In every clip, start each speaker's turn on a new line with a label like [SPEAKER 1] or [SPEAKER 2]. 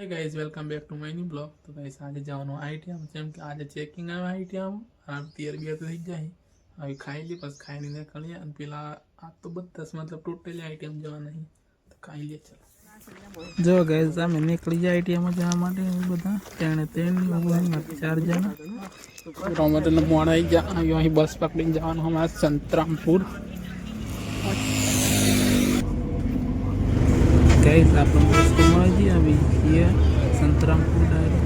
[SPEAKER 1] Hey guys welcome back to my new blog તો guys આજે જવાનું આઈટીએમ જેમ કે આજે ચેકિંગ આવે આઈટીએમ આ તેર બે તો થઈ જાય હવે ખાઈ લે પછી ખાઈને નીકળીએ અને પેલા આ તો બધા જ મતલબ ટોટલી આઈટીએમ જવા નહીં તો ખાઈ લે ચલો જો ગાઈઝ અમે નીકળી જાય આઈટીએમ જવા માટે અમે બધા ત્રણે ત્રણ ચાર જણા મતલબ મોડા આવી ગયા અહીં બસ પકડીને જવાનું અમારે સંતરામપુર ગાઈસ આપણે બસ તો મળી જઈએ here, Santrampur Dairy.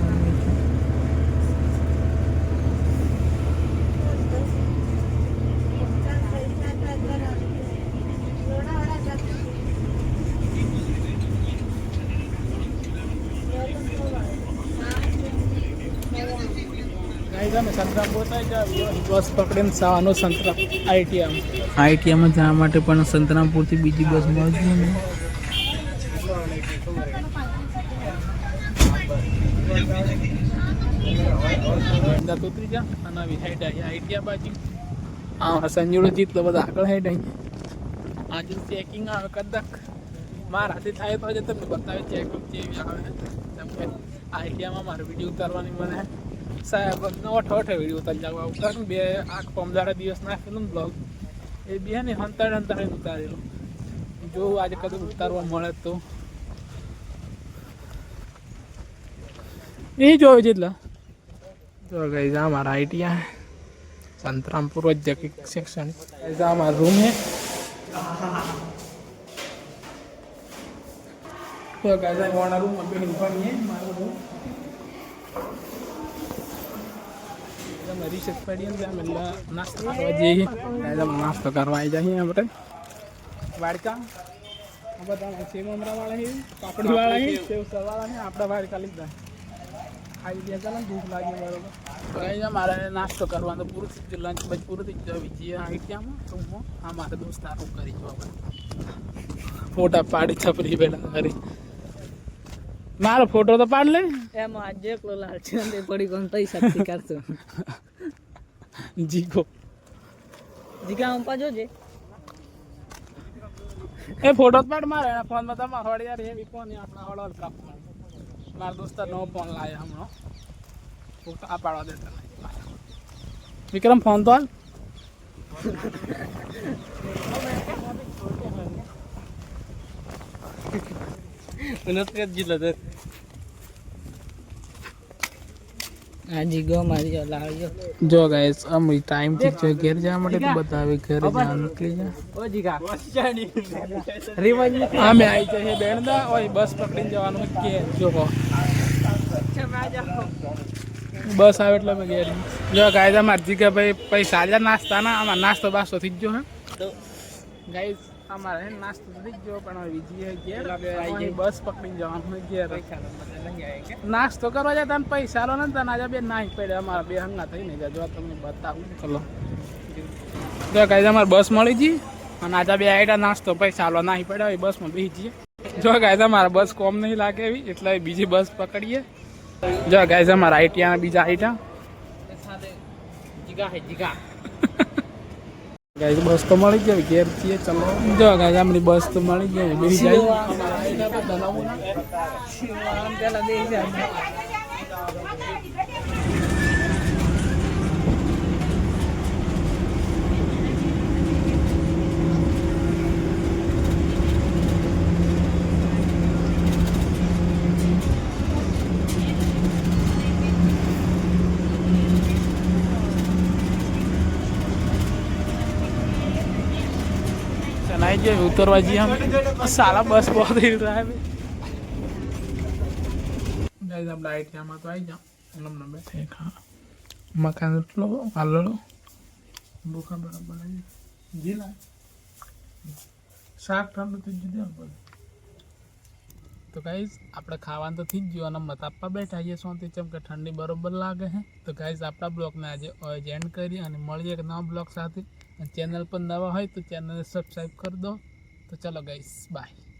[SPEAKER 1] અમે સંતરામપુર બસ પકડીને સાવાનું સંતરામ. આઈટીએમ આઈટીએમ જવા માટે પણ સંતરામપુરથી બીજી બસ મળશે ને? તો ઉતરી જા, અને આવી સાઈડ આવી આઈટીઆ બાજુ. આ જીત તો બધા આગળ સાઈડ આવી આજે ચેકિંગ આવે કદાચ મારાથી થાય તો આજે તમને બતાવે ચેકિંગ જેવી આવે. આઈટીઆમાં મારે વીડિયો ઉતારવાની મને સાહેબ અઠો અઠે વીડિયો ઉતારી બે આખ પમદારા દિવસ નાખેલું ને બ્લોગ એ બે ને હંતાડે હંતાડે ઉતારેલું. જો આજે કદાચ ઉતારવા મળે તો. એ જોયું જેટલા તો ગઈ આ મારા આઈટીઆ સંતરામપુર ઔદ્યોગિક શૈક્ષણિક ગાઈઝ આ મારા રૂમ હે. નાસ્તો કરવા આવી જઈએ આપણે. વાડકા. બધા સેવ મમરાવાળા છે પાપડીવાળા વાળા સેવ સરવાળા છે આપણા વાડકા લીધા. ખાઈ ગયા ચાલો ને ભૂખ લાગી બરોબર કઈ અહીંયા મારે નાસ્તો કરવાનો પૂરું થઈ ગયું લંચ બચ પૂરું થઈ ગયું બીજી આઈટિયામાં તો હું આ મારા દોસ્તારો કરી જો આપણે ફોટા પાડી છપરી બેઠા કરી મારો ફોટો તો પાડ લે.
[SPEAKER 2] એમાં આજે એકલો લાલ છે ને પડી કોણ પૈસા થી કરતો
[SPEAKER 1] જીગો.
[SPEAKER 2] જીગા હું પાજો જે
[SPEAKER 1] એ ફોટો જ પાડ મારે. એના ફોનમાં તમારો હળ યાર એવી ફોન આપણા હોડ ઓલ કાપ મારા દોસ્તાર નવો ફોન લાવ્યા હમણાં. ફોટો આ પાડવા દેતા નહીં. વિક્રમ ફોન તો હાલ
[SPEAKER 2] નથી જીલો તો ગો મારી લાવ્યો
[SPEAKER 1] જો. ગાઈસ અમે ટાઈમથી જો ઘેર જવા માટે તો બતાવે ઘરે જવા નીકળી જા
[SPEAKER 2] ઓ જીગા
[SPEAKER 1] અમે આવી જઈએ બેણદા ઓય બસ પકડીને જવાનું કે જો કો બસ આવે એટલે અમે ઘેર. જો ગાઈસ અમાર જીગા ભાઈ પૈસા આલ્યા નાસ્તાના અમાર નાસ્તો બાસ્તો થઈ જ ગયો હે. ગાઈસ અમારે નાસ્તો થઈ ગયો પણ બીજી ઘેર. બસ પકડીને જવાનું ઘેર. નાસ્તો કરવા જતા ને પૈસા લો ને તને આજે બે નાહી પડે. અમારા બે હંગા થઈને જાય જો તમને બતાવું. ચલો. જો ગાઈસ અમારે બસ મળી ગઈ. અને આજે બે આઈટા નાસ્તો પૈસા લો નાહી પડે હોય બસમાં બેસી જઈએ. જો ગાઈસ અમારે બસ કોમ નહીં લાગે એવી એટલે બીજી બસ પકડીએ. જો ગાઈસ અમારા આઈટીઆના બીજા આઈટા
[SPEAKER 2] જીગા હે જીગા.
[SPEAKER 1] ગાઈસ, બસ તો મળી ગઈ ઘેર છીએ, ચલો. જો ગાઈસ, આમની બસ તો મળી ગઈ. બેસી જાય नहीं जी उतरवा जी हम साला बस बहुत हिल रहा है गाइस अब लाइट यहाँ मत आई जा लम लम बैठे खा मकान लो आलो लो भूखा बड़ा बड़ा जी ला साग ठंड तो जुदे बोले તો ગાઈઝ આપણે ખાવાનું તો થઈ જ ગયું અને આપવા બેઠા છીએ શું તે ચમ કે ઠંડી બરોબર લાગે છે તો ગાઈઝ આપણા બ્લોગને આજે એન્ડ કરી અને મળીએ એક નવા બ્લોગ સાથે. ચેનલ પર નવા હોય તો ચેનલને સબસ્ક્રાઈબ કરી દો. તો ચલો ગાઈઝ બાય